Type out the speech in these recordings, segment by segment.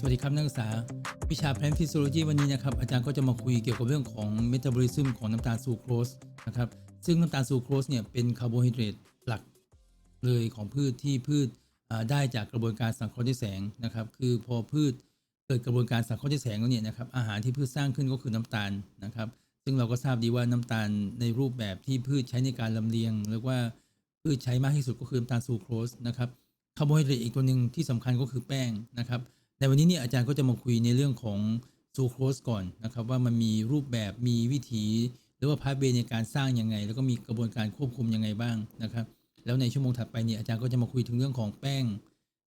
สวัสดีครับนักศึกษา วิชา Plant Physiology วันนี้นะครับอาจารย์ก็จะมาคุยเกี่ยวกับเรื่องของ Metabolism ของน้ำตาลซูโครสนะครับซึ่งน้ำตาลซูโครสเนี่ยเป็นคาร์โบไฮเดรตหลักเลยของพืชที่พืชได้จากกระบวนการสังเคราะห์ด้วยแสงนะครับ คือพอพืชเกิดกระบวนการสังเคราะห์ด้วยแสงแล้วเนี่ยนะครับอาหารที่พืชสร้างขึ้นก็คือน้ำตาลนะครับ ซึ่งเราก็ทราบดีว่าน้ำตาลในรูปแบบที่พืชใช้ในการลำเลียงเรียกว่าพืชใช้มากที่สุดก็คือน้ำตาลซูโครสนะครับคาร์โบไฮเดรตอีกตัวหนึ่งที่สำคัญก็คือแป้งนะครับ ในวันนี้เนี่ยอาจารย์ก็จะมาคุยในเรื่องของซูโครสก่อนนะครับว่ามันมีรูปแบบมีวิธี หรือว่าพาเวในการสร้างยังไง แล้วก็มีกระบวนการควบคุมยังไงบ้างนะครับ แล้วในชั่วโมงถัดไปเนี่ยอาจารย์ก็จะมาคุยถึงเรื่องของแป้ง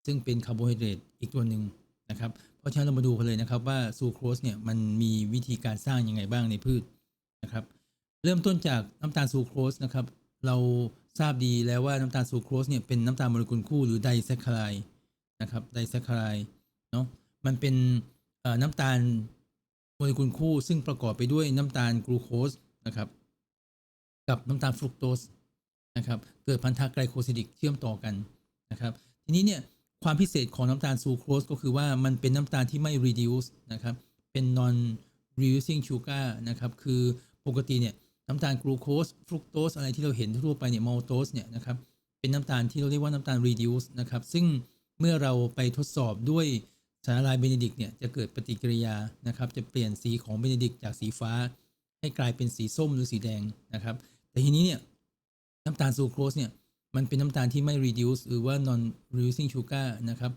ซึ่งเป็นคาร์โบไฮเดรตอีกตัวหนึ่งนะครับเพราะฉะนั้นเรามาดูกันเลยนะครับว่าซูโครสเนี่ยมันมีวิธีการสร้างยังไงบ้างในพืชนะครับ เริ่มต้นจากน้ำตาลซูโครสนะครับ เราทราบดีแล้วว่าน้ำตาลซูโครสเนี่ยเป็นน้ำตาลโมเลกุลคู่หรือไดแซคคาไรด์นะครับไดแซคคารด์ เนาะมันเป็นน้ำตาลโมเลกุลคู่ ซึ่งประกอบไปด้วยน้ำตาลกลูโคสนะครับ กับน้ำตาลฟรุกโตสนะครับ เกิดพันธะไกลโคซิดิกเชื่อมต่อกันนะครับ ทีนี้เนี่ยความพิเศษของน้ำตาลซูโครสก็คือว่ามันเป็นน้ำตาลที่ไม่ reduce นะครับ เป็น non reducing sugar นะครับ คือปกติเนี่ยน้ำตาลกลูโคสฟรุกโตสอะไรที่เราเห็นทั่วไปเนี่ยมัลโตสเนี่ยนะครับเป็นน้ำตาลที่เราเรียกว่าน้ำตาล reduce นะครับ ซึ่งเมื่อเราไปทดสอบด้วย สารละลายเบนเดดิกเนี่ยจะเกิดปฏิกิริยานะครับ จะเปลี่ยนสีของเบนเดดิกจากสีฟ้า ให้กลายเป็นสีส้มหรือสีแดงนะครับ แต่ทีนี้เนี่ยน้ำตาลซูโครสเนี่ยมันเป็นน้ำตาลที่ไม่ reduce หรือว่า non reducing sugar นะครับ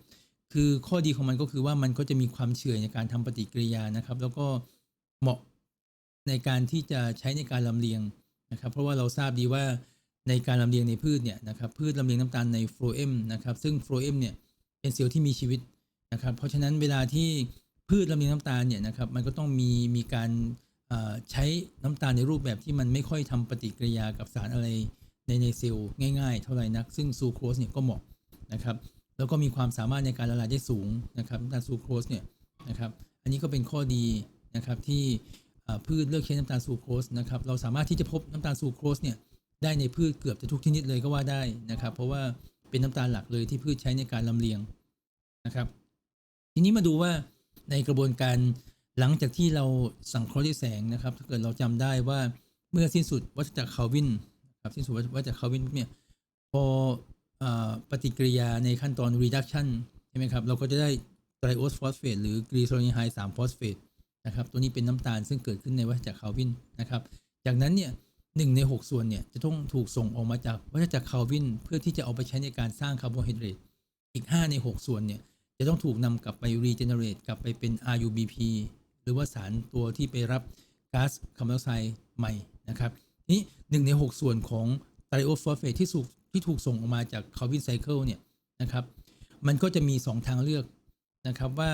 คือข้อดีของมันก็คือว่ามันก็จะมีความเฉื่อยในการทำปฏิกิริยานะครับ แล้วก็เหมาะในการที่จะใช้ในการลำเลียงนะครับ เพราะว่าเราทราบดีว่าในการลำเลียงในพืชเนี่ยนะครับพืชลำเลียงน้ำตาลในโฟเอมนะครับซึ่งโฟเอมเนี่ยเป็นเซลล์ที่มีชีวิต นะครับ เพราะฉะนั้นเวลาที่พืชลำเลียงน้ำตาลเนี่ยนะครับมันก็ต้องมีมีการใช้น้ำตาลในรูปแบบที่มันไม่ค่อยทำปฏิกิริยากับสารอะไรในในเซลล์ง่ายๆ เท่าไหร่นัก ซึ่งซูโครสเนี่ยก็เหมาะนะครับแล้วก็มีความสามารถในการละลายได้สูงนะครับน้ำตาลซูโครสเนี่ยนะครับอันนี้ก็เป็นข้อดีนะครับที่พืชเลือกใช้น้ำตาลซูโครสนะครับเราสามารถที่จะพบน้ำตาลซูโครสเนี่ยได้ในพืชเกือบจะทุกชนิดเลยก็ว่าได้นะครับ เพราะว่าเป็นน้ำตาลหลักเลยที่พืชใช้ในการลำเลียงนะครับ ทีนี้มาดูว่าในกระบวนการหลังจากที่เราสังเคราะห์ด้วยแสงนะครับ ถ้าเกิดเราจำได้ว่าเมื่อสิ้นสุดวัฏจักรคาร์วินครับสิ้นสุดวัฏจักรคาร์วินเนี่ยพอปฏิกิริยาในขั้นตอน reduction ใช่ไหมครับ เราก็จะได้ไตรโอสฟอสเฟตหรือกรีโซนีไฮ3ฟอสเฟตนะครับ ตัวนี้เป็นน้ำตาลซึ่งเกิดขึ้นในวัฏจักรคาร์วินนะครับ จากนั้นเนี่ยหนึ่งใน 6 ส่วนเนี่ยจะต้องถูกส่งออกมาจากวัฏจักรคาร์วิน เพื่อที่จะเอาไปใช้ในการสร้างคาร์โบไฮเดรตอีก 5 ใน 6 ส่วนเนี่ย จะต้องถูกนำกลับไป regenerate กลับไปเป็น RUBP หรือว่าสารตัวที่ไปรับก๊าซคาร์บอนไดออกไซด์ใหม่นะครับนี้หนึ่งใน 6 ส่วนของไตรโอฟอสเฟตที่ถูกที่ถูกส่งออกมาจากคาร์วินไซเคิลเนี่ยนะครับมันก็จะมี 2 ทางเลือกนะครับว่า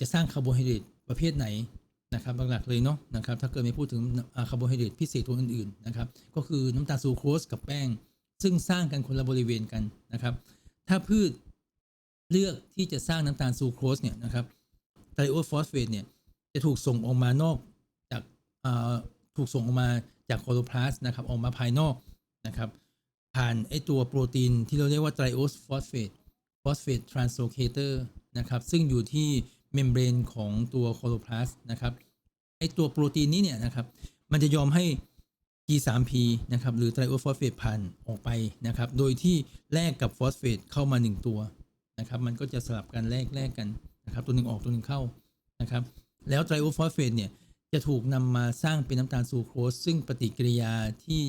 จะสร้างคาร์โบไฮเดรตประเภทไหนนะครับหลักๆเลยเนาะนะครับถ้าเกิดไม่พูดถึงคาร์โบไฮเดรตพิเศษตัวอื่นๆนะครับก็คือน้ำตาลซูโครสกับแป้ง ซึ่งสร้างกันคนละบริเวณกันนะครับถ้าพืช เลือกที่จะสร้างน้ำตาลซูโครสเนี่ยนะครับไตรโอฟอสเฟตเนี่ยจะถูกส่งออกมานอกจากถูกส่งออกมาจากโคโลพลาสนะครับออกมาภายนอกนะครับผ่านไอตัวโปรตีนที่เราเรียกว่าไตรโอสฟอสเฟตฟอสเฟตทรานสโลเคเตอร์นะครับซึ่งอยู่ที่เมมเบรนของตัวโคโลพลาสนะครับไอตัวโปรตีนนี้เนี่ยนะครับมันจะยอมให้ G3P นะครับหรือไตรโอฟอสเฟตผ่านออกไปนะครับโดยที่แลกกับฟอสเฟตเข้ามา 1 ตัว นะครับ มันก็จะสลับกันแลกแลกกันนะครับ ตัวหนึ่งออกตัวหนึ่งเข้านะครับ แล้วไตรโอฟอสเฟตเนี่ยจะถูกนำมาสร้างเป็นน้ำตาลซูโครสซึ่งปฏิกิริยาที่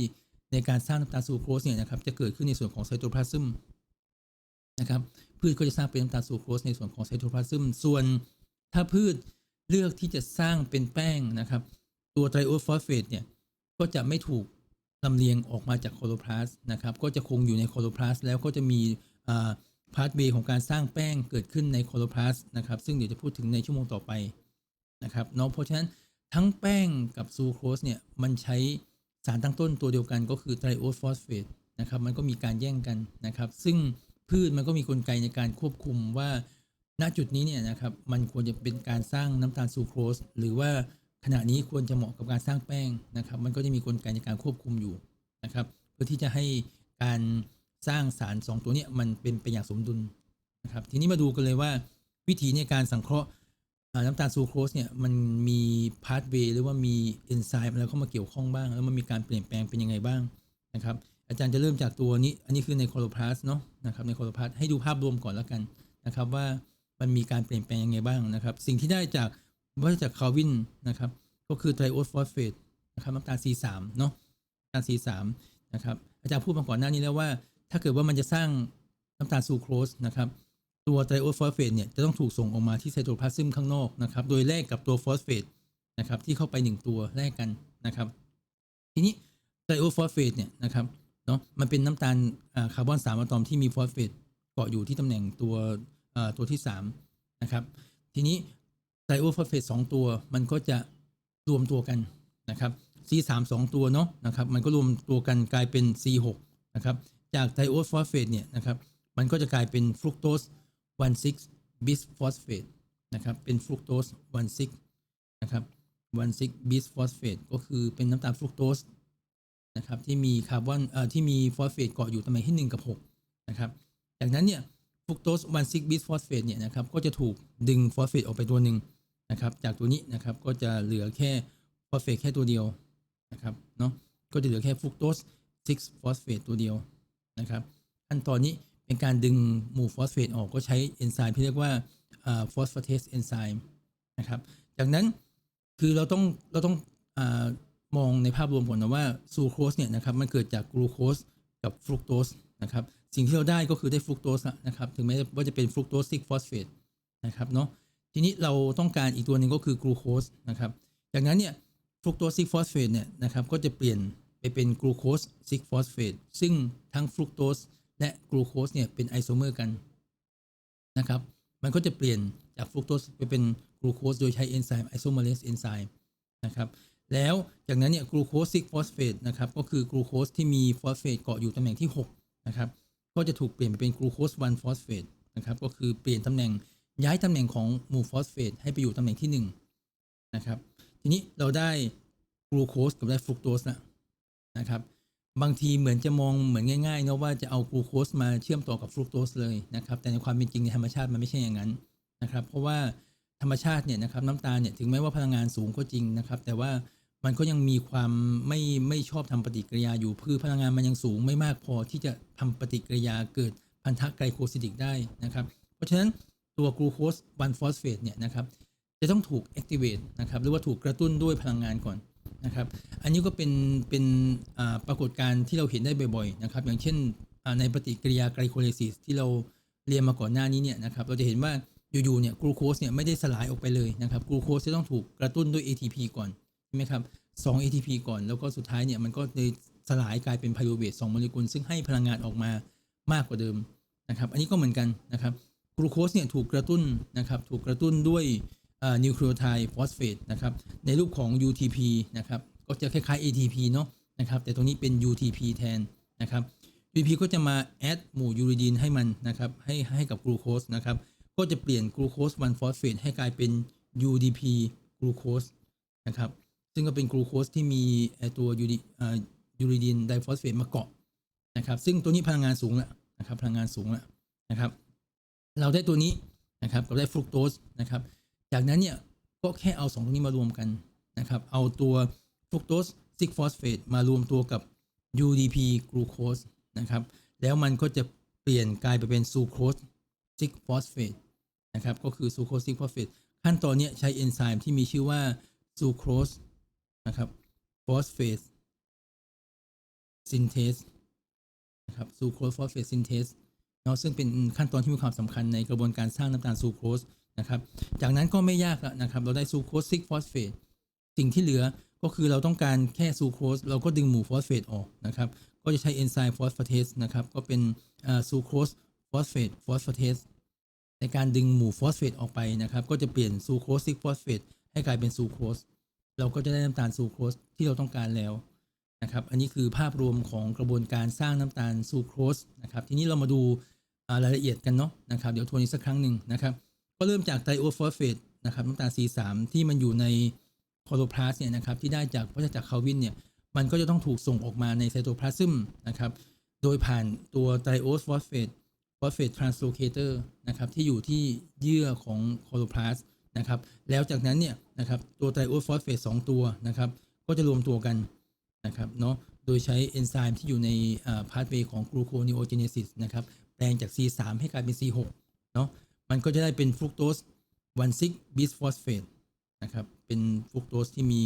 ในการสร้างน้ำตาลซูโครสเนี่ยนะครับจะเกิดขึ้นในส่วนของไซโตพลาซึมนะครับพืชก็จะสร้างเป็นน้ำตาลซูโครสในส่วนของไซโตพลาซึมส่วนถ้าพืชเลือกที่จะสร้างเป็นแป้งนะครับ ตัวไตรโอฟอสเฟตเนี่ยก็จะไม่ถูกลำเลียงออกมาจากโคโลพลาสนะครับ ก็จะคงอยู่ในโคโลพลาสแล้วก็จะมีอ่า พาร์ทเวย์ของการสร้างแป้งเกิดขึ้นในโคโลพลาสนะครับ ซึ่งเดี๋ยวจะพูดถึงในชั่วโมงต่อไปนะครับเนาะเพราะฉะนั้นทั้งแป้งกับซูโครสเนี่ยมันใช้สารตั้งต้นตัวเดียวกันก็คือไตรโอสฟอสเฟตนะครับมันก็มีการแย่งกันนะครับ ซึ่งพืชมันก็มีกลไกในการควบคุมว่าณจุดนี้เนี่ยนะครับมันควรจะเป็นการสร้างน้ำตาลซูโครสหรือว่าขณะนี้ควรจะเหมาะกับการสร้างแป้งนะครับ มันก็จะมีกลไกในการควบคุมอยู่นะครับ เพื่อที่จะให้การ สร้างสารสองตัวนี้มันเป็นไปอย่างสมดุลนะครับทีนี้มาดูกันเลยว่าวิธีในการสังเคราะห์น้ำตาลซูโครสเนี่ยมันมีพาสเวย์หรือว่ามีเอนไซม์อะไรเข้ามาเกี่ยวข้องบ้าง แล้วมันมีการเปลี่ยนแปลงเป็นยังไงบ้างนะครับอาจารย์จะเริ่มจากตัวนี้ อันนี้คือในโคโลพลาสเนาะนะครับในโคโลพลาสให้ดูภาพรวมก่อนแล้วกันนะครับว่ามันมีการเปลี่ยนแปลงยังไงบ้างนะครับ สิ่งที่ได้จากวัฏจักคาร์วินนะครับก็คือไตรโอสฟอสเฟตนะครับน้ำตาล C3 เนาะน้ำตาล C3 นะครับอาจารย์พูดมาก่อนหน้านี้แล้วว่า ถ้าเกิดว่ามันจะสร้างน้ำตาลซูโครสนะครับ ตัวไตรโอฟอสเฟตเนี่ยจะต้องถูกส่งออกมาที่ไซโตพลาซึมข้างนอกนะครับ โดยแลกกับตัวฟอสเฟตนะครับที่เข้าไป 1 ตัวแลกกันนะครับ ทีนี้ไตรโอฟอสเฟตเนี่ยนะครับเนาะมันเป็นน้ำตาลคาร์บอน3อะตอมที่มีฟอสเฟตเกาะอยู่ที่ตำแหน่งตัวอ่าตัวที่3นะครับ ทีนี้ไตรโอฟอสเฟต2ตัวมันก็จะรวมตัวกันนะครับ C3 2 ตัวเนาะนะครับ มันก็รวมตัวกันกลายเป็น C6 นะครับ จากไทโอสฟอสเฟตเนี่ยนะครับมันก็จะกลายเป็นฟรุกโตส1,6บิสฟอสเฟตนะครับเป็นฟรุกโตส1,6นะครับ1,6บิสฟอสเฟตก็คือเป็นน้ำตาลฟรุกโตสนะครับที่มีคาร์บอนเอ่อที่มีฟอสเฟตเกาะอยู่ตำแหน่งที่ 1 กับ 6 นะครับจากนั้นเนี่ยฟรุกโตส1,6บิสฟอสเฟตเนี่ยนะครับก็จะถูกดึงฟอสเฟตออกไปตัวหนึ่งนะครับจากตัวนี้นะครับก็จะเหลือแค่ฟอสเฟตแค่ตัวเดียวนะครับเนาะก็จะเหลือแค่ฟรุกโตส6ฟอสเฟตตัวเดียว นะครับขั้นตอนนี้เป็นการดึงหมู่ฟอสเฟตออกก็ใช้เอนไซม์ที่เรียกว่าฟอสฟาเทสเอนไซม์นะครับจากนั้นคือเราต้องเราต้องอมองในภาพรวมก่อนนะว่าซูโครสเนี่ยนะครับมันเกิดจากกลูโคสกับฟรุกโตสนะครับสิ่งที่เราได้ก็คือได้ฟรุกโตสนะครับถึงแม้ว่าจะเป็นฟรุกโตส6ฟอสเฟตนะครับเนาะทีนี้เราต้องการอีกตัวหนึ่งก็คือกลูโคสนะครับจากนั้นเนี่ยฟรุกโตส6ฟอสเฟตเนี่ยนะครับก็จะเปลี่ยน ไปเป็นกลูโคส6ฟอสเฟตซึ่งทั้งฟรุกโตสและกลูโคสเนี่ยเป็นไอโซเมอร์กันนะครับมันก็จะเปลี่ยนจากฟรุกโตสไปเป็นกลูโคสโดยใช้เอนไซม์ไอโซเมอเรสเอนไซม์นะครับแล้วจากนั้นเนี่ยกลูโคส6ฟอสเฟตนะครับก็คือกลูโคสที่มีฟอสเฟตเกาะอยู่ตำแหน่งที่6นะครับก็จะถูกเปลี่ยนไปเป็นกลูโคส1ฟอสเฟตนะครับก็คือเปลี่ยนตำแหน่งย้ายตำแหน่งของหมู่ฟอสเฟตให้ไปอยู่ตำแหน่งที่1นะครับทีนี้เราได้กลูโคสกับได้ฟรุกโตสนะ นะครับ บางทีเหมือนจะมองเหมือนง่ายๆนะว่าจะเอากลูโคสมาเชื่อมต่อกับฟรุกโตสเลยนะครับ แต่ในความเป็นจริงในธรรมชาติมันไม่ใช่อย่างนั้นนะครับ เพราะว่าธรรมชาติเนี่ยนะครับน้ำตาลเนี่ยถึงแม้ว่าพลังงานสูงก็จริงนะครับ แต่ว่ามันก็ยังมีความไม่ไม่ชอบทำปฏิกิริยาอยู่คือพลังงานมันยังสูงไม่มากพอที่จะทำปฏิกิริยาเกิดพันธะไกลโคซิดิกได้นะครับ เพราะฉะนั้นตัวกลูโคส1ฟอสเฟตเนี่ยนะครับจะต้องถูก activate นะครับหรือว่าถูกกระตุ้นด้วยพลังงานก่อน นะครับ อันนี้ก็เป็นเป็นปรากฏการณ์ที่เราเห็นได้บ่อยๆนะครับ อย่างเช่นในปฏิกิริยาไกลโคเลซิสที่เราเรียนมาก่อนหน้านี้เนี่ยนะครับ เราจะเห็นว่าอยู่ๆเนี่ยกลูโคสเนี่ยไม่ได้สลายออกไปเลยนะครับกลูโคสจะต้องถูกกระตุ้นด้วย ATP ก่อนใช่ไหมครับ2 ATP ก่อนแล้วก็สุดท้ายเนี่ยมันก็เลยสลายกลายเป็นไพโรเวท2โมเลกุลซึ่งให้พลังงานออกมามากกว่าเดิมนะครับ อันนี้ก็เหมือนกันนะครับกลูโคสเนี่ยถูกกระตุ้นนะครับ ถูกกระตุ้นด้วย นิวคลีโอไทด์ฟอสเฟตนะครับในรูปของ UTP นะครับก็จะคล้ายๆ ATP เนาะนะครับแต่ตรงนี้เป็น UTP แทนนะครับ UTP ก็จะมาแอดหมู่ยูริดีนให้มันนะครับให้ให้กับกลูโคสนะครับก็จะเปลี่ยนกลูโคส1ฟอสเฟตให้กลายเป็น UDP กลูโคสนะครับซึ่งก็เป็นกลูโคสที่มีตัวยูริดีนไดฟอสเฟตมาเกาะนะครับซึ่งตัวนี้พลังงานสูงแล้วนะครับพลังงานสูงแล้วนะครับเราได้ตัวนี้นะครับก็ได้ฟรุกโตสนะครับ จากนั้นเนี่ยก็แค่เอาสองตรงนี้มารวมกันนะครับ เอาตัวฟรุกโตส6ฟอสเฟตมารวมตัวกับ UDP กลูโคสนะครับ แล้วมันก็จะเปลี่ยนกลายไปเป็นซูโคส6ฟอสเฟตนะครับ ก็คือซูโคส6ฟอสเฟตขั้นตอนนี้ใช้เอนไซม์ที่มีชื่อว่าซูโคสนะครับฟอสเฟตซินเทสนะครับซูโคสฟอสเฟตซินเทสเนาะซึ่งเป็นขั้นตอนที่มีความสำคัญในกระบวนการสร้างน้ำตาลซูโคส นะครับ จากนั้นก็ไม่ยากแล้วนะครับ เราได้ซูโคส6ฟอสเฟตสิ่งที่เหลือก็คือเราต้องการแค่ซูโคสเราก็ดึงหมู่ฟอสเฟตออกนะครับ ก็จะใช้เอนไซม์ฟอสฟาเทสนะครับ ก็เป็นซูโคสฟอสเฟตฟอสฟาเทสในการดึงหมู่ฟอสเฟตออกไปนะครับ ก็จะเปลี่ยนซูโคส6ฟอสเฟตให้กลายเป็นซูโคสเราก็จะได้น้ำตาลซูโคสที่เราต้องการแล้วนะครับ อันนี้คือภาพรวมของกระบวนการสร้างน้ำตาลซูโคสนะครับ ทีนี้เรามาดูรายละเอียดกันเนาะนะครับ เดี๋ยวทวนอีกสักครั้งหนึ่งนะครับ ก็เริ่มจากไตโอฟอสเฟตนะครับน้ำตาล C3 ที่มันอยู่ในโคโลพลาสเนี่ยนะครับที่ได้จากวัฏจักรคาร์วินเนี่ยมันก็จะต้องถูกส่งออกมาในไซโตพลาซึมนะครับโดยผ่านตัวไตรโอฟอสเฟต phosphate translocator นะครับที่อยู่ที่เยื่อของโคโลพลาสนะครับแล้วจากนั้นเนี่ยนะครับตัวไตรโอฟอสเฟต2ตัวนะครับก็จะรวมตัวกันนะครับเนาะโดยใช้เอนไซม์ที่อยู่ในพาสเวย์ของกลูโคนิโอเจเนซิสนะครับแปลงจาก C3 ให้กลายเป็น C6 เนาะ มันก็จะได้เป็นฟรุกโตส1,6 bis phosphate นะครับ เป็นฟรุกโตสที่มี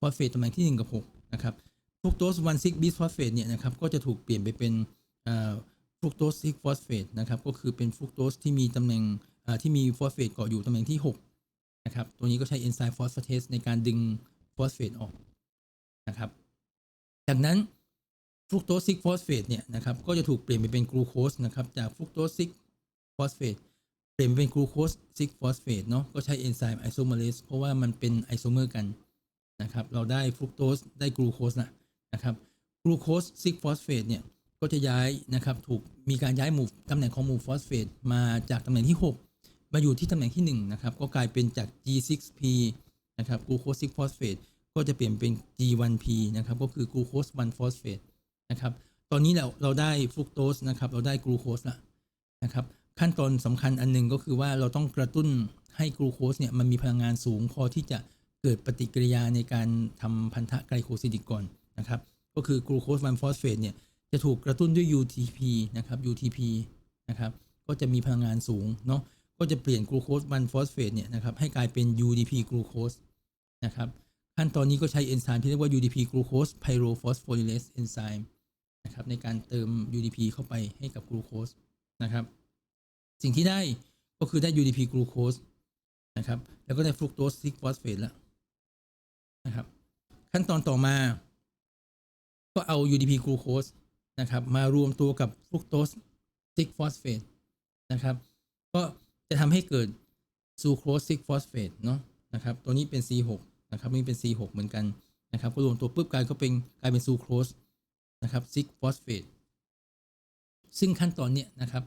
ฟอสเฟตตำแหน่งที่ 1 กับ 6 นะครับฟรุกโตส1,6 bis phosphate เนี่ยนะครับ ก็จะถูกเปลี่ยนไปเป็นฟรุกโตส6 phosphate นะครับ ก็คือเป็นฟรุกโตสที่มีตำแหน่งที่มีฟอสเฟตเกาะอยู่ตำแหน่งที่ 6 นะครับ ตัวนี้ก็ใช้เอนไซม์ฟอสฟาเทสในการดึงฟอสเฟตออกนะครับ จากนั้นฟรุกโตส6ฟอสเฟตเนี่ยนะครับ ก็จะถูกเปลี่ยนไปเป็นกลูโคสนะครับ จากฟรุกโตส6ฟอสเฟต เปลี่ยนเป็นกลูโคส6ฟอสเฟตเนาะก็ใช้เอนไซม์ไอโซเมอเรสเพราะว่ามันเป็นไอโซเมอร์กันนะครับเราได้ฟรุกโตสได้กลูโคสนะนะครับกลูโคส6ฟอสเฟตเนี่ยก็จะย้ายนะครับถูกมีการย้ายหมู่ตำแหน่งของหมู่ฟอสเฟตมาจากตำแหน่งที่ 6 มาอยู่ที่ตำแหน่งที่1นะครับก็กลายเป็นจาก G6P นะครับกลูโคส6ฟอสเฟตก็จะเปลี่ยนเป็น G1P นะครับก็คือกลูโคส1ฟอสเฟตนะครับตอนนี้เราเราได้ฟรุกโตสนะครับเราได้กลูโคสละนะครับ ขั้นตอนสำคัญอันหนึงก็คือว่าเราต้องกระตุ้นให้กลูโคสเนี่ยมันมีพลังงานสูงพอที่จะเกิดปฏิกิริยาในการทำพันธะไกลโคซิดิกก่อนนะครับ ก็คือกลูโคส1ฟอสเฟตเนี่ยจะถูกกระตุ้นด้วย UTP นะครับ UTP นะครับก็จะมีพลังงานสูงเนาะก็จะเปลี่ยนกลูโคส1ฟอสเฟตเนี่ยนะครับให้กลายเป็น UDP กลูโคสนะครับขั้นตอนนี้ก็ใช้เอนไซม์ที่เรียกว่า UDP กลูโคส pyrophosphorylase enzyme นะครับในการเติม UDP เข้าไปให้กับกลูโคสนะครับ สิ่งที่ได้ก็คือได้ UDP กลูโคสนะครับ แล้วก็ได้ฟรุกโตส6ฟอสเฟตแล้วนะครับ ขั้นตอนต่อมา ก็เอา UDP กลูโคสนะครับ มารวมตัวกับฟรุกโตส6ฟอสเฟตนะครับ ก็จะทำให้เกิดซูโครส6ฟอสเฟตเนาะนะครับ ตัวนี้เป็น C6 นะครับนี่เป็น C6 เหมือนกันนะครับ ก็รวมตัวปุ๊บกลายก็เป็นกลายเป็นซูโครสนะครับ6ฟอสเฟตซึ่งขั้นตอนเนี้ยนะครับ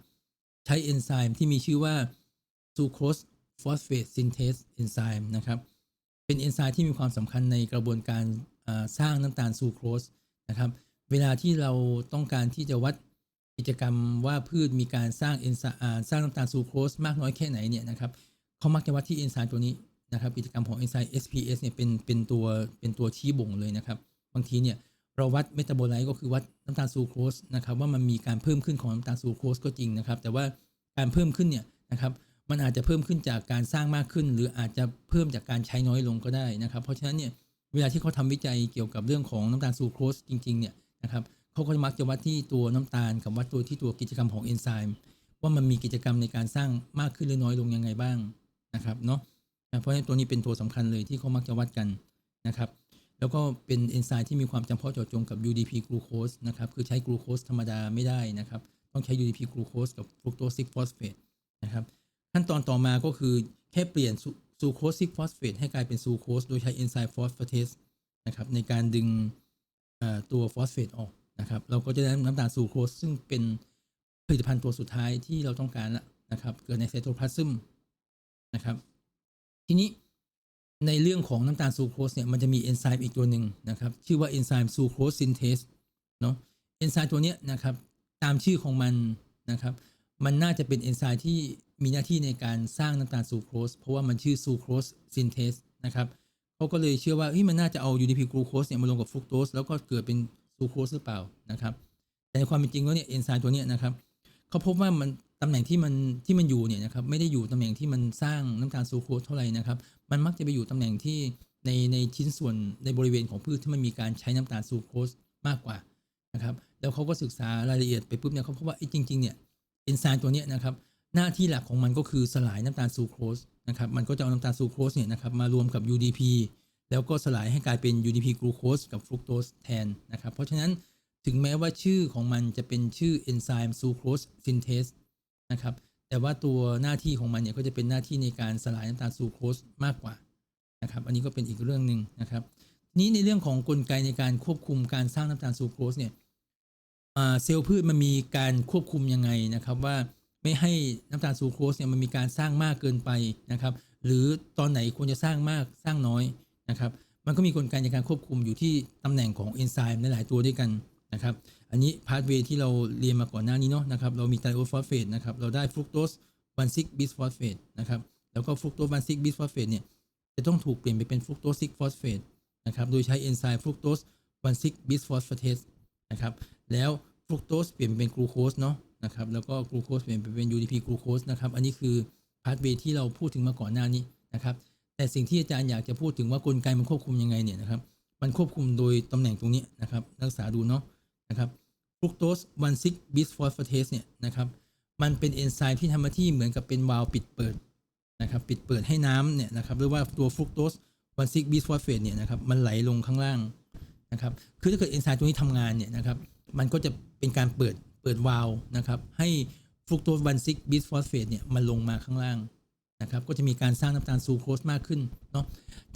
ใช้เอนไซม์ที่มีชื่อว่าซูโครสฟอสเฟตซินเทสเอนไซม์นะครับ เป็นเอนไซม์ที่มีความสำคัญในกระบวนการสร้างน้ำตาลซูโครสนะครับ เวลาที่เราต้องการที่จะวัดกิจกรรมว่าพืชมีการสร้างเอนไซม์สร้างน้ำตาลซูโครสมากน้อยแค่ไหนเนี่ยนะครับเขามักจะวัดที่เอนไซม์ตัวนี้นะครับกิจกรรมของเอนไซม์ SPS เนี่ยเป็นเป็นตัวเป็นตัวชี้บ่งเลยนะครับ บางทีเนี่ย เราวัดเมตาโบไลต์ก็คือวัดน้ำตาลซูโครสนะครับว่ามันมีการเพิ่มขึ้นของน้ำตาลซูโครสก็จริงนะครับ แต่ว่าการเพิ่มขึ้นเนี่ยนะครับมันอาจจะเพิ่มขึ้นจากการสร้างมากขึ้น หรืออาจจะเพิ่มจากการใช้น้อยลงก็ได้นะครับ เพราะฉะนั้นเนี่ยเวลาที่เขาทำวิจัยเกี่ยวกับเรื่องของน้ำตาลซูโครสจริงๆเนี่ยนะครับเขาก็มักจะวัดที่ตัวน้ำตาลกับวัดตัวที่ตัวกิจกรรมของเอนไซม์ว่ามันมีกิจกรรมในการสร้างมากขึ้นหรือน้อยลงยังไงบ้างนะครับเนาะเพราะฉะนั้นตัวนี้เป็นตัวสำคัญเลยที่เขามักจะวัดกันนะครับ แล้วก็เป็นเอนไซม์ที่มีความจำเพาะเจาะจงกับ UDP กลูโคสนะครับ คือใช้กลูโคสธรรมดาไม่ได้นะครับ ต้องใช้ UDP กลูโคสกับฟรุกโตซิกฟอสเฟตนะครับ ขั้นตอนต่อมาก็คือแค่เปลี่ยนซูโคสซิกฟอสเฟตให้กลายเป็นซูโคสโดยใช้เอนไซม์ฟอสฟาเทสนะครับในการดึงตัวฟอสเฟตออกนะครับ เราก็จะได้น้ำตาลซูโคสซึ่งเป็นผลิตภัณฑ์ตัวสุดท้ายที่เราต้องการละนะครับ เกิดในไซโตพลาซึมนะครับ ทีนี้ ในเรื่องของน้ำตาลซูโครสเนี่ยมันจะมีเอนไซม์อีกตัวหนึ่งนะครับชื่อว่าเอนไซม์ซูโครสซินเทสเนาะเอนไซม์ตัวเนี้ยนะครับตามชื่อของมันนะครับมันน่าจะเป็นเอนไซม์ที่มีหน้าที่ในการสร้างน้ำตาลซูโครสเพราะว่ามันชื่อซูโครสซินเทสนะครับเขาก็เลยเชื่อว่าเฮ้ยมันน่าจะเอา UDP กลูโคสเนี่ยมาลงกับฟรุกโตสแล้วก็เกิดเป็นซูโครสหรือเปล่านะครับแต่ในความเป็นจริงแล้วเนี่ยเอนไซม์ตัวเนี้ยนะครับเขาพบว่ามัน ตำแหน่งที่มันที่มันอยู่เนี่ยนะครับไม่ได้อยู่ตำแหน่งที่มันสร้างน้ำตาลซูโครสเท่าไหร่นะครับ มันมักจะไปอยู่ตำแหน่งที่ในในชิ้นส่วนในบริเวณของพืชที่มันมีการใช้น้ำตาลซูโครสมากกว่านะครับ แล้วเขาก็ศึกษารายละเอียดไปปุ๊บเนี่ยเขาพบว่าไอ้จริงๆเนี่ยเอนไซม์ตัวเนี้ยนะครับ หน้าที่หลักของมันก็คือสลายน้ำตาลซูโครสนะครับมันก็จะเอาน้ำตาลซูโครสเนี่ยนะครับมารวมกับ UDP แล้วก็สลายให้กลายเป็น UDP กลูโคสกับฟรุกโตสแทนนะครับ เพราะฉะนั้นถึงแม้ว่าชื่อของมันจะเป็นชื่อเอนไซม์ซูโครสซินเทส นะครับ แต่ว่าตัวหน้าที่ของมันเนี่ยก็จะเป็นหน้าที่ในการสลายน้ำตาลซูโครสมากกว่านะครับ อันนี้ก็เป็นอีกเรื่องหนึ่งนะครับนี้ในเรื่องของกลไกในการควบคุมการสร้างน้ำตาลซูโครสเนี่ยเซลล์พืชมันมีการควบคุมยังไงนะครับว่าไม่ให้น้ำตาลซูโครสเนี่ยมันมีการสร้างมากเกินไปนะครับ หรือตอนไหนควรจะสร้างมากสร้างน้อยนะครับ มันก็มีกลไกในการควบคุมอยู่ที่ตำแหน่งของเอนไซม์หลายๆตัวด้วยกันนะครับ อันนี้พาสเวย์ที่เราเรียนมาก่อนหน้านี้เนาะนะครับเรามีไตรโอฟอสเฟตนะครับเราได้ฟรุกโตสวันซิกบิสฟอสเฟตนะครับแล้วก็ฟรุกโตสวันซิกบิสฟอสเฟตเนี่ยจะต้องถูกเปลี่ยนไปเป็นฟรุกโตซิกฟอสเฟตนะครับโดยใช้เอนไซม์ฟรุกโตสวันซิกบิสฟอสเฟตนะครับแล้วฟรุกโตสเปลี่ยนเป็นกลูโคสเนาะนะครับแล้วก็กลูโคสเปลี่ยนไปเป็น UDP กลูโคสนะครับอันนี้คือพาสเวย์ที่เราพูดถึงมาก่อนหน้านี้นะครับแต่สิ่งที่อาจารย์อยากจะพูดถึงว่ากลไกมันควบคุมยังไงเนี่ยนะครับมันควบคุมโดยตำแหน่งตรงนี้นะครับรักษาดูเนาะ นะครับฟรุกโตสวันซิกบิสฟอสฟาเทสเนี่ยนะครับมันเป็นเอนไซม์ที่ทำหน้าที่เหมือนกับเป็นวาล์วปิดเปิดนะครับปิดเปิดให้น้ำเนี่ยนะครับหรือว่าตัวฟรุกโตสวันซิกบิสฟอสเฟตเนี่ยนะครับมันไหลลงข้างล่างนะครับคือถ้าเกิดเอนไซม์ตัวนี้ทำงานเนี่ยนะครับมันก็จะเป็นการเปิดเปิดวาล์วนะครับให้ฟรุกโตสวันซิกบิสฟอสเฟตเนี่ยมันลงมาข้างล่างนะครับก็จะมีการสร้างน้ำตาลซูโครสมากขึ้นเนาะ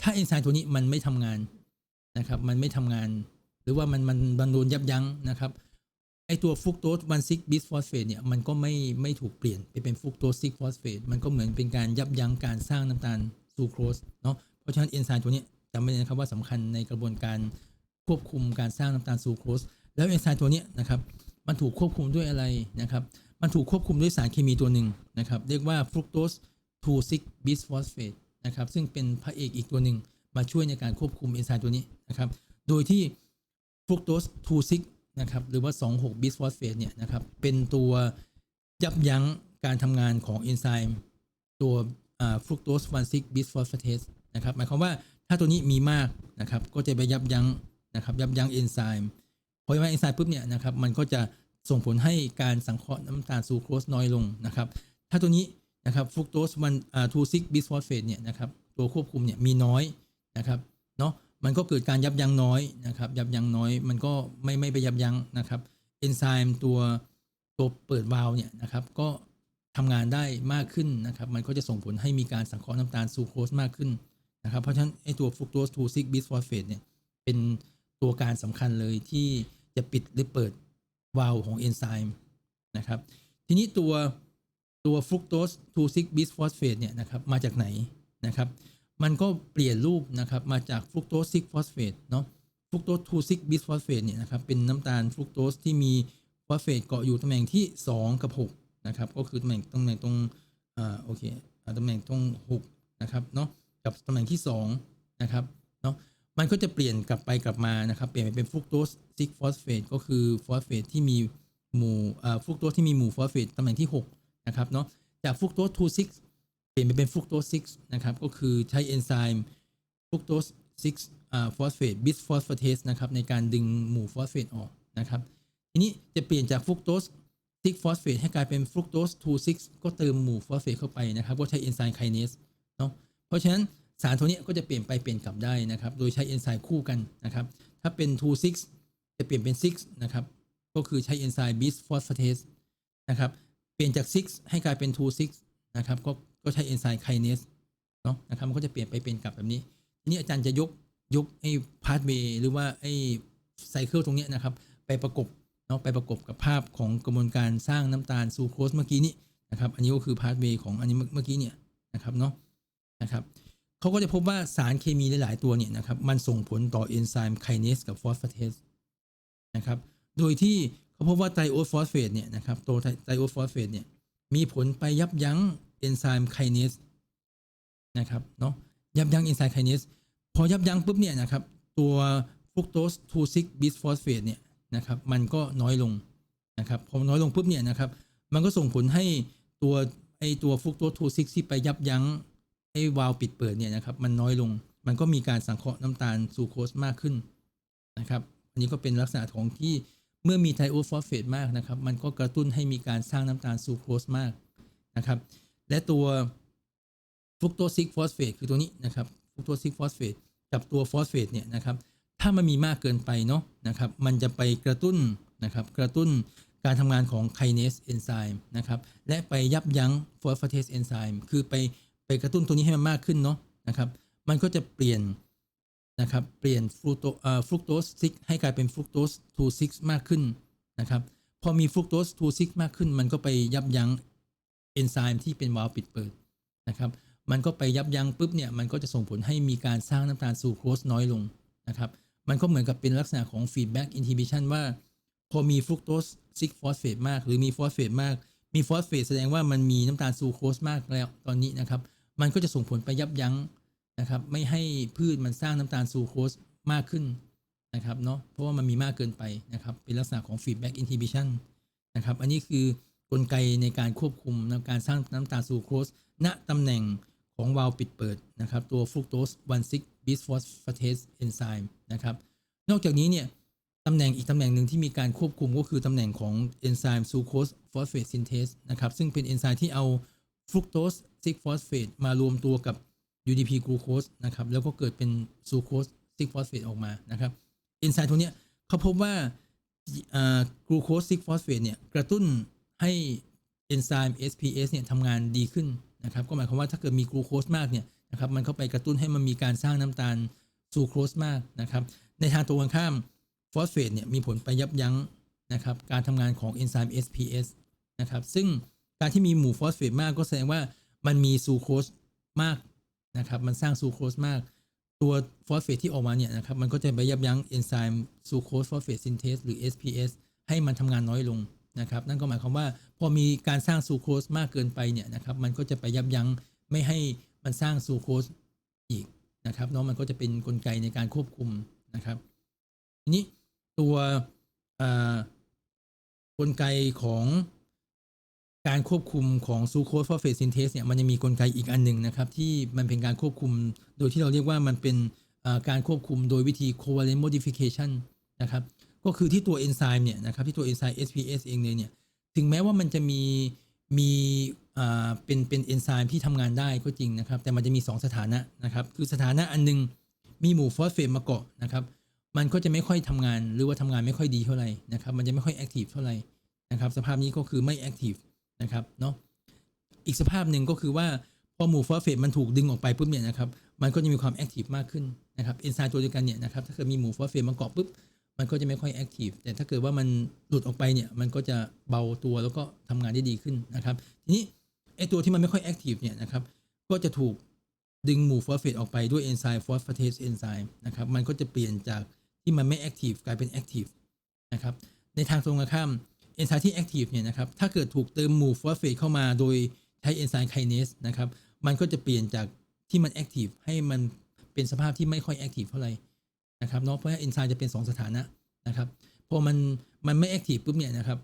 ถ้าเอนไซม์ตัวนี้มันไม่ทำงานนะครับมันไม่ทำงาน หรือว่ามันมันมันโดนยับยั้งนะครับไอตัวฟุกโตสวันซิกบิสฟอสเฟตเนี่ยมันก็ไม่ไม่ถูกเปลี่ยนไปเป็นฟุกโตสซิกฟอสเฟตมันก็เหมือนเป็นการยับยั้งการสร้างน้ำตาลซูโครสเนาะเพราะฉะนั้นเอนไซม์ตัวนี้จำไว้เลยนะครับว่าสำคัญในกระบวนการควบคุมการสร้างน้ำตาลซูโครสแล้วเอนไซม์ตัวนี้นะครับมันถูกควบคุมด้วยอะไรนะครับมันถูกควบคุมด้วยสารเคมีตัวหนึ่งนะครับเรียกว่าฟรุกโตส2 6บิสฟอสเฟตนะครับซึ่งเป็นพระเอกอีกตัวหนึ่งมาช่วยในการควบคุมเอนไซม์ตัวนี้นะครับโดยที่ รุกโตส2 6นะครับหรือว่า 26บิสฟอสเฟตเนี่ยนะครับเป็นตัวยับยั้งการทำงานของเอนไซม์ตัวฟรุกโตส1 6บิสฟอสเฟตนะครับหมายความว่าถ้าตัวนี้มีมากนะครับก็จะไปยับยั้งนะครับยับยั้งเอนไซม์พอยับยั้งเอนไซม์ปุ๊บเนี่ยนะครับมันก็จะส่งผลให้การสังเคราะห์น้ำตาลซูโครสน้อยลงนะครับถ้าตัวนี้นะครับฟรุกโตสวันทูซิกบิสฟอสเฟตเนี่ยนะครับตัวควบคุมเนี่ยมีน้อยนะครับเนาะ มันก็เกิดการยับยั้งน้อยนะครับ ยับยั้งน้อยมันก็ไม่ไม่ไปยับยั้งนะครับเอนไซม์ตัวตัวเปิดวาล์วเนี่ยนะครับก็ทำงานได้มากขึ้นนะครับ มันก็จะส่งผลให้มีการสังเคราะห์น้ำตาลซูโครสมากขึ้นนะครับ เพราะฉะนั้นไอตัวฟรุกโตสทูซิกบิสฟอสเฟตเนี่ยเป็นตัวการสำคัญเลยที่จะปิดหรือเปิดวาล์วของเอนไซม์นะครับ ทีนี้ตัวตัวฟรุกโตส2 6บิสฟอสเฟตเนี่ยนะครับมาจากไหนนะครับ มันก็เปลี่ยนรูปนะครับมาจากฟรุกโตส6ฟอสเฟตเนาะฟรุกโตส2 6บิสฟอสเฟตเนี่ยนะครับเป็นน้ำตาลฟรุกโตสที่มีฟอสเฟตเกาะอยู่ตำแหน่งที่ 2 กับ 6 นะครับ ก็คือตำแหน่งตำแหน่งตรงอ่าโอเคตำแหน่งตรง 6 นะครับเนาะกับตำแหน่งที่ 2 นะครับเนาะมันก็จะเปลี่ยนกลับไปกลับมานะครับ เปลี่ยนไปเป็นฟรุกโตส6ฟอสเฟตก็คือฟอสเฟตที่มีหมู่อ่าฟรุกโตสที่มีหมู่ฟอสเฟตตำแหน่งที่6นะครับเนาะจากฟรุกโตส2 6 เปลี่ยนไปเป็นฟรุกโตส6นะครับ ก็คือใช้เอนไซม์ฟรุกโตส6อ่าฟอสเฟตบิสฟอสฟาเทสนะครับ ในการดึงหมู่ฟอสเฟตออกนะครับ ทีนี้จะเปลี่ยนจากฟรุกโตส6ฟอสเฟตให้กลายเป็นฟรุกโตส2 6 ก็เติมหมู่ฟอสเฟตเข้าไปนะครับ ก็ใช้เอนไซม์ไคเนสเนาะ เพราะฉะนั้นสารตัวนี้ก็จะเปลี่ยนไปเปลี่ยนกลับได้นะครับ โดยใช้เอนไซม์คู่กันนะครับ ถ้าเป็น2 6จะเปลี่ยนเป็น6นะครับ ก็คือใช้เอนไซม์บิสฟอสฟาเทสนะครับ เปลี่ยนจาก6ให้กลายเป็น2 6นะครับ ก็ ก็ใช้เอนไซม์ไคเนสเนาะนะครับมันก็จะเปลี่ยนไปเป็นกลับแบบนี้ ทีนี้อาจารย์จะยกยกไอ้พาสเวย์หรือว่าไอ้ไซเคิลตรงนี้นะครับ ไปประกบเนาะไปประกบกับภาพของกระบวนการสร้างน้ำตาลซูโครสเมื่อกี้นี้นะครับ อันนี้ก็คือพาสเวย์ของอันนี้เมื่อกี้เนี่ยนะครับเนาะนะครับเขาก็จะพบว่าสารเคมีหลาย ๆ ตัวเนี่ยนะครับมันส่งผลต่อเอนไซม์ไคเนสกับฟอสฟาเทสนะครับ โดยที่เขาพบว่าไตรโอฟอสเฟตเนี่ยนะครับตัวไตรโอฟอสเฟตเนี่ยมีผลไปยับยั้ง อนไซม์ไคเนสนะครับเนาะยับยั้งเอนไซม์ไคเนสพอยับยั้งปุ๊บเนี่ยนะครับตัวฟรุกโตส2 6บิสฟอสเฟตเนี่ยนะครับมันก็น้อยลงนะครับพอน้อยลงปุ๊บเนี่ยนะครับมันก็ส่งผลให้ตัวไอตัวฟรุกโตส2 6ที่ไปยับยั้งไอวาล์วปิดเปิดเนี่ยนะครับมันน้อยลง มันก็มีการสังเคราะห์น้ำตาลซูโคสมากขึ้นนะครับอันนี้ก็เป็นลักษณะของที่เมื่อมีไทโอฟอสเฟตมากนะครับมันก็กระตุ้นให้มีการสร้างน้ำตาลซูโคสมากนะครับ และตัวฟรุกโตซิกฟอสเฟตคือตัวนี้นะครับฟรุกโตซิกฟอสเฟตกับตัวฟอสเฟตเนี่ยนะครับถ้ามันมีมากเกินไปเนาะนะครับมันจะไปกระตุ้นนะครับกระตุ้นการทำงานของไคเนสเอนไซม์นะครับและไปยับยั้งฟอสฟาเทสเอนไซม์คือไปไปกระตุ้นตัวนี้ให้มันมากขึ้นเนาะนะครับมันก็จะเปลี่ยนนะครับเปลี่ยนฟรุโตเอ่อฟุกโตส6ให้กลายเป็นฟรุกโตส2 6มากขึ้นนะครับพอมีฟรุกโตส2 6มากขึ้น มันก็ไปยับยั้ง เอนไซม์ที่เป็นวาล์วปิดเปิดนะครับ มันก็ไปยับยั้งปุ๊บเนี่ยมันก็จะส่งผลให้มีการสร้างน้ำตาลซูโครสน้อยลงนะครับ มันก็เหมือนกับเป็นลักษณะของฟีดแบ็กอินฮิบิชันว่า พอมีฟรุกโตสซิกฟอสเฟตมาก หรือมีฟอสเฟตมาก มีฟอสเฟตแสดงว่ามันมีน้ำตาลซูโครสมากแล้วตอนนี้นะครับ มันก็จะส่งผลไปยับยั้งนะครับ ไม่ให้พืชมันสร้างน้ำตาลซูโครสมากขึ้นนะครับเนาะเพราะว่ามันมีมากเกินไปนะครับ เป็นลักษณะของ feedback inhibition นะครับ อันนี้คือ กลไกในการควบคุมนการสร้างน้ำตาลซูโครสณตำแหน่งของวาล์วปิดเปิดนะครับ ตัวฟรุกโตส1,6 bisphosphatase enzyme นะครับนอกจากนี้เนี่ยตำแหน่งอีกตำแหน่งหนึ่งที่มีการควบคุมก็คือตำแหน่งของเอนไซม์ซูโคสฟอสเฟตซินเทสนะครับซึ่งเป็นเอนไซม์ที่เอาฟรุกโตสซิกฟอสเฟตมารวมตัวกับ UDP กลูโคสนะครับแล้วก็เกิดเป็นซูโคสซิกฟอสเฟตออกมานะครับเอนไซม์ตัวเนี้ยเขาพบว่ากลูโคสซิกฟอสเฟตเนี่ยกระตุ้น ให้เอนไซม์ SPS เนี่ยทำงานดีขึ้นนะครับก็หมายความว่าถ้าเกิดมีกลูโคสมากเนี่ยนะครับมันเข้าไปกระตุ้นให้มันมีการสร้างน้ำตาลซูโครสมากนะครับในทางตรงกันข้ามฟอสเฟตเนี่ยมีผลไปยับยั้งนะครับการทำงานของเอนไซม์ SPS นะครับซึ่งการที่มีหมู่ฟอสเฟตมากก็แสดงว่ามันมีซูโครสมากนะครับมันสร้างซูโครสมาก ตัวฟอสเฟตที่ออกมาเนี่ยนะครับมันก็จะไปยับยั้งเอนไซม์ซูโครสฟอสเฟตซินเทสหรือ SPS ให้มันทำงานน้อยลง นะครับนั่นก็หมายความว่าพอมีการสร้างซูโครสมากเกินไปเนี่ยนะครับมันก็จะไปยับยั้งไม่ให้มันสร้างซูโครสอีกนะครับเนาะมันก็จะเป็นนกลไกในการควบคุมนะครับทีนี้ตัวกลไกของการควบคุมของซูโคสฟอสเฟตซินเทสเนี่ยมันจะมีกลไกอีกอันหนึ่งนะครับ ที่มันเป็นการควบคุมโดยที่เราเรียกว่ามันเป็นการควบคุมโดยวิธี covalent modification นะครับ ก็คือที่ตัวเอนไซม์เนี่ยนะครับที่ตัวเอนไซม์ SPS เองเลยเนี่ยถึงแม้ว่ามันจะมีมีเป็นเป็นเอนไซม์ที่ทำงานได้ก็จริงนะครับ แต่มันจะมี 2 สถานะนะครับ คือสถานะอันหนึงมีหมู่ฟอสเฟตมาเกาะนะครับ มันก็จะไม่ค่อยทำงานหรือว่าทำงานไม่ค่อยดีเท่าไหร่นะครับ มันจะไม่ค่อยแอคทีฟเท่าไหร่นะครับ สภาพนี้ก็คือไม่แอคทีฟนะครับเนาะอีกสภาพหนึ่งก็คือว่าพอหมู่ฟอสเฟตมันถูกดึงออกไปปุ๊บเนี่ยนะครับ มันก็จะมีความแอคทีฟมากขึ้นนะครับเอนไซม์ตัวเดียวกันเนี่ยนะครับถ้าเกิดมีหมู่ฟอสเฟตมาเกาะปุ๊บ มันก็จะไม่ค่อยแอคทีฟแต่ถ้าเกิดว่ามันหลุดออกไปเนี่ยมันก็จะเบาตัวแล้วก็ทำงานได้ดีขึ้นนะครับ ทีนี้ไอตัวที่มันไม่ค่อยแอคทีฟเนี่ยนะครับก็จะถูกดึงหมู่ฟอสเฟตออกไปด้วยเอนไซม์ฟอสฟาเทสเอนไซม์นะครับมันก็จะเปลี่ยนจากที่มันไม่แอคทีฟกลายเป็นแอคทีฟนะครับในทางตรงกันข้ามเอนไซม์ที่แอคทีฟเนี่ยนะครับถ้าเกิดถูกเติมหมู่ฟอสเฟตเข้ามาโดยใช้เอนไซม์ไคเนสนะครับมันก็จะเปลี่ยนจากที่มันแอคทีฟให้มันเป็นสภาพที่ไม่ค่อยแอคทีฟเท่าไหร่ นะครับเนาะเพราะว่าเอนไซม์จะเป็น 2 สถานะนะครับพอมันมันไม่แอคทีฟปุ๊บเนี่ยนะครับ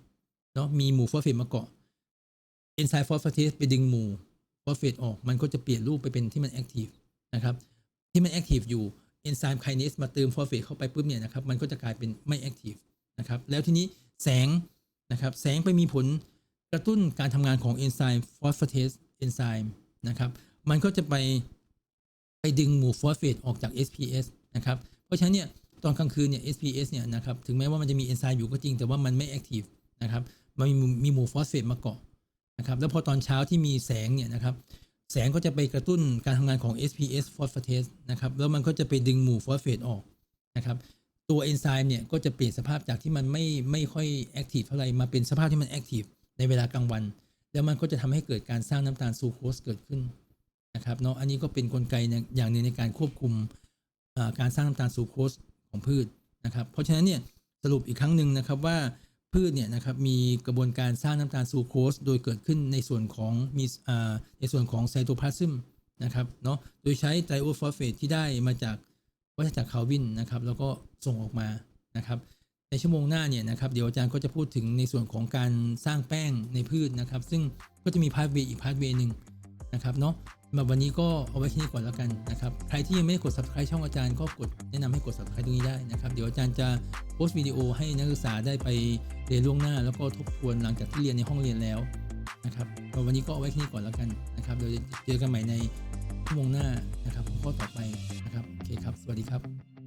เนาะมีหมู่ฟอสเฟตมาเกาะเอนไซม์ฟอสฟาเทสไปดึงหมู่ฟอสเฟตออก มันก็จะเปลี่ยนรูปไปเป็นที่มันแอคทีฟนะครับที่มันแอคทีฟอยู่เอนไซม์ไคเนสมาเติมฟอสเฟตเข้าไปปุ๊บเนี่ยนะครับมันก็จะกลายเป็นไม่แอคทีฟนะครับแล้วทีนี้แสงนะครับแสงไปมีผลกระตุ้นการทำงานของเอนไซม์ฟอสฟาเทสเอนไซม์นะครับมันก็จะไปไปดึงหมู่ฟอสเฟตออกจาก SPS นะครับ เพราะฉะนั้นเนี่ยตอนกลางคืนเนี่ย SPS เนี่ยนะครับถึงแม้ว่ามันจะมีเอนไซม์อยู่ก็จริง แต่ว่ามันไม่แอคทีฟนะครับมันมีมีหมู่ฟอสเฟตมาเกาะนะครับแล้วพอตอนเช้าที่มีแสงเนี่ยนะครับแสงก็จะไปกระตุ้นการทำงานของ SPS phosphatase นะครับแล้วมันก็จะไปดึงหมู่ฟอสเฟตออกนะครับตัวเอนไซม์เนี่ยก็จะเปลี่ยนสภาพจากที่มันไม่ไม่ค่อยแอคทีฟเท่าไหร่มาเป็นสภาพที่มันแอคทีฟในเวลากลางวัน แล้วมันก็จะทำให้เกิดการสร้างน้ำตาลซูโคสเกิดขึ้นนะครับเนาะอันนี้ก็เป็นนกลไกอย่างหนึ่งในการควบคุม การสร้างน้ำตาลซูโคสของพืชนะครับ เพราะฉะนั้นเนี่ยสรุปอีกครั้งหนึ่งนะครับว่าพืชเนี่ยนะครับมีกระบวนการสร้างน้ำตาลซูโคสโดยเกิดขึ้นในส่วนของมีในส่วนของไซโตพลาซึมนะครับเนาะโดยใช้ไตรโอฟอสเฟตที่ได้มาจากวัฏจักรคาวินนะครับแล้วก็ส่งออกมานะครับในชั่วโมงหน้าเนี่ยนะครับเดี๋ยวอาจารย์ก็จะพูดถึงในส่วนของการสร้างแป้งในพืชนะครับ ซึ่งก็จะมีพาร์ทเวย์อีกพาร์ทเวย์หนึ่งนะครับเนาะ มาวันนี้ก็เอาไว้ที่นี่ก่อนแล้วกันนะครับ ใครที่ยังไม่ได้กด subscribe ช่องอาจารย์ก็กดแนะนำให้กด subscribe ตรงนี้ได้นะครับ เดี๋ยวอาจารย์จะโพสต์วิดีโอให้นักศึกษาได้ไปเรียนล่วงหน้า แล้วก็ทบทวนหลังจากที่เรียนในห้องเรียนแล้วนะครับวันนี้ก็เอาไว้ที่นี่ก่อนแล้วกันนะครับ เดี๋ยวเจอกันใหม่ในชั่วโมงหน้านะครับข้อต่อไปนะครับ โอเคครับ สวัสดีครับ